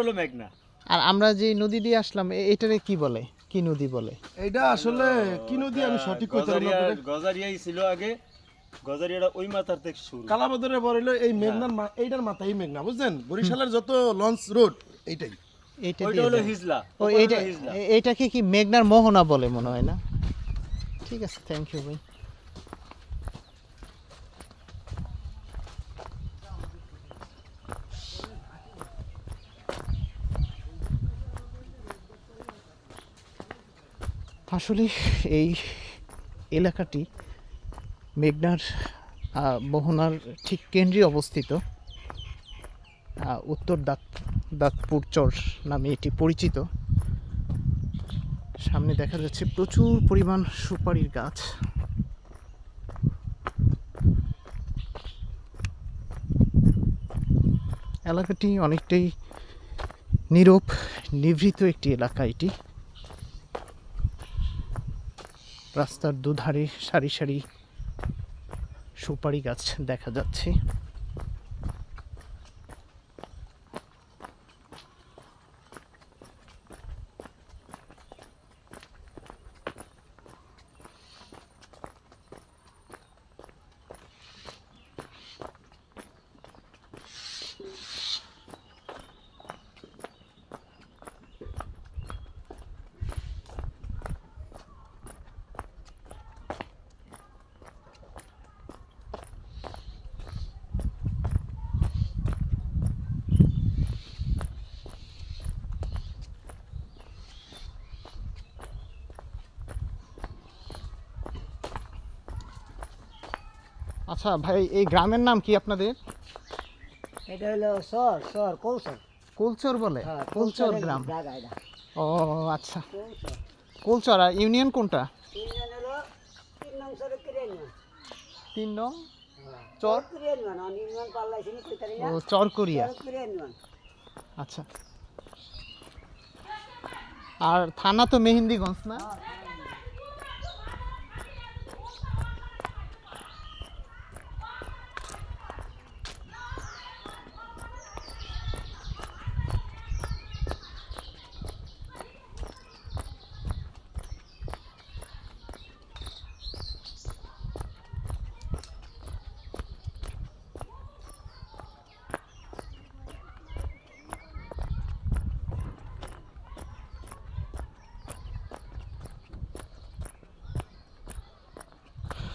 হলো মেঘনা। আর আমরা যে নদী দিয়ে আসলাম এটারে কি বলে? কি নদী বলে? এইটা আসলে কি নদী? আমি সঠিক কইতে পারি না গজারিয়াই ছিল আগে। গজারিয়াটা ওই মাথার থেকে শুরু। পর হইল এই মেঘনার এইটার মাথা এই মেঘনা বুঝছেন? বরিশালের যত লঞ্চ রোড এইটাই। এইটা হলো হিজলা। ও এইটা এইটাকে কি মেঘনার মোহনা বলে মনে হয় না? ঠিক আছে থ্যাংক ইউ ভাই। আসলে এই এলাকাটি মেঘনার মোহনার ঠিক কেন্দ্রে অবস্থিত। উত্তর দাঁত, দাঁতপুর চর নামে এটি পরিচিত। সামনে দেখা যাচ্ছে প্রচুর পরিমাণ সুপারির গাছ। এলাকাটি অনেকটাই নীরব, নিভৃত একটি এলাকা এটি। রাস্তার দুধারে সারি সারি সুপারি গাছ দেখা যাচ্ছে। আচ্ছা ভাই এই গ্রামের নাম কি আপনাদের? এটা হলো সর সর কৌশল কুলচর বলে? হ্যাঁ কুলচর গ্রাম। ও আচ্ছা। কুলচর। আর ইউনিয়ন কোনটা? তিন নং নং? চর? ও চরকরিয়া আচ্ছা। আর থানা তো মেহেন্দিগঞ্জ না?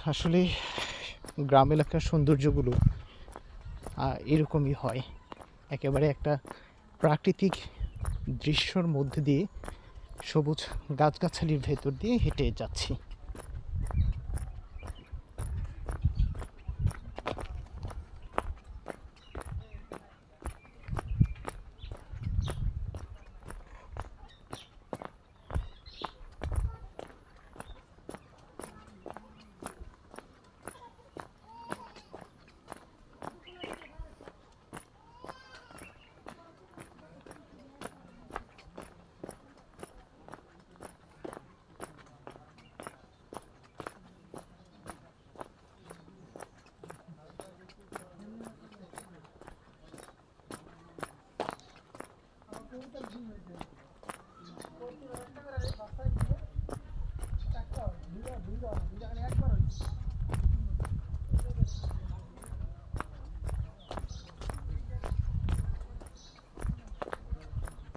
আসলে গ্রাম এলাকার সৌন্দর্যগুলো এরকমই হয়। একেবারে একটা প্রাকৃতিক দৃশ্যর মধ্যে দিয়ে সবুজ গাছগাছালির ভেতর দিয়ে হেঁটে যাচ্ছি।